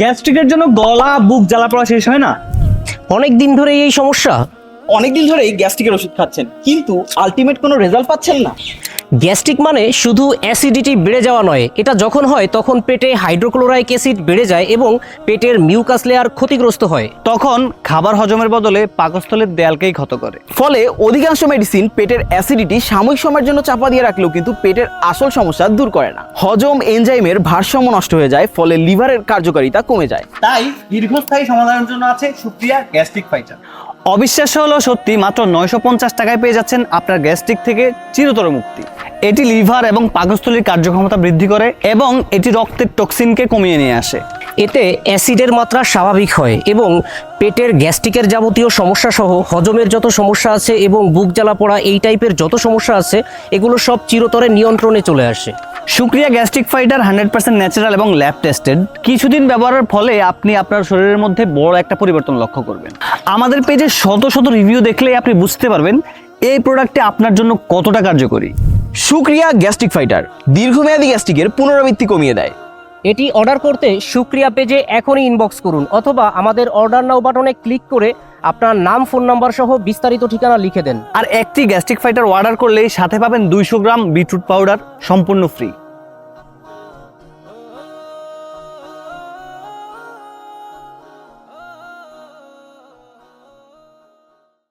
গ্যাস্ট্রিকের জন্য গলা বুক জ্বালা পড়া শেষ হয় না? অনেক দিন ধরে এই সমস্যা? অনেক অনেকদিন ধরেই গ্যাস্ট্রিকের ওষুধ খাচ্ছেন কিন্তু আলটিমেট কোনো রেজাল্ট পাচ্ছেন না। গ্যাস্ট্রিক মানে শুধু অ্যাসিডিটি বেড়ে যাওয়া নয় এটা যখন হয় তখন পেটে হাইড্রোক্লোরাইক অ্যাসিড বেড়ে যায় এবং পেটের মিউকাস লেয়ার ক্ষতিগ্রস্ত হয়। তখন খাবার হজমের বদলে পাকস্থলের দেয়ালকেই ক্ষত করে। ফলে অধিকাংশ মেডিসিন পেটের অ্যাসিডিটি সাময়িক সময়ের জন্য চাপা দিয়ে রাখলেও কিন্তু পেটের আসল সমস্যা দূর করে না। হজম এনজাইমের ভারসাম্য নষ্ট হয়ে যায় ফলে লিভারের কার্যকারিতা কমে যায়। তাই দীর্ঘস্থায়ী সমাধানের জন্য আছে সুপ্রিয়া গ্যাস্ট্রিক ফাইটার। অবিশ্বাস্য হলো সত্যি মাত্র নয়শো পঞ্চাশ টাকায় পেয়ে যাচ্ছেন আপনার গ্যাস্ট্রিক থেকে চিরতর মুক্তি। এটি লিভার এবং পাকস্থলীর কার্যক্ষমতা বৃদ্ধি করে এবং এটি রক্তের টক্সিনকে কমিয়ে নিয়ে আসে। এতে অ্যাসিডের মাত্রা স্বাভাবিক হয় এবং পেটের গ্যাস্ট্রিকের যাবতীয় সমস্যা সহ হজমের যত সমস্যা আছে এবং বুক জ্বালা পড়া এই টাইপের যত সমস্যা আছে এগুলো সব চিরতরে নিয়ন্ত্রণে চলে আসে। সুক্রিয়া gastric fighter hundred percent natural এবং ল্যাব টেস্টেড। কিছুদিন ব্যবহারের ফলে আপনি আপনার শরীরের মধ্যে বড় একটা পরিবর্তন লক্ষ্য করবেন। আমাদের পেজে শত শত রিভিউ দেখলেই আপনি বুঝতে পারবেন এই প্রোডাক্টটি আপনার জন্য কতটা কার্যকরী। সুক্রিয়া গ্যাস্ট্রিক ফাইটার দীর্ঘমেয়াদী গ্যাস্ট্রিকের পুনরাবৃত্তি কমিয়ে দেয়। এটি অর্ডার করতে সুক্রিয়া পেজে এখনই ইনবক্স করুন অথবা আমাদের অর্ডার নাও বাটনে ক্লিক করে আপনার নাম ফোন নাম্বার সহ বিস্তারিত ঠিকানা লিখে দেন। আর একটি গ্যাস্ট্রিক ফাইটার অর্ডার করলেই সাথে পাবেন দুইশো গ্রাম বিটরুট পাউডার সম্পূর্ণ ফ্রি।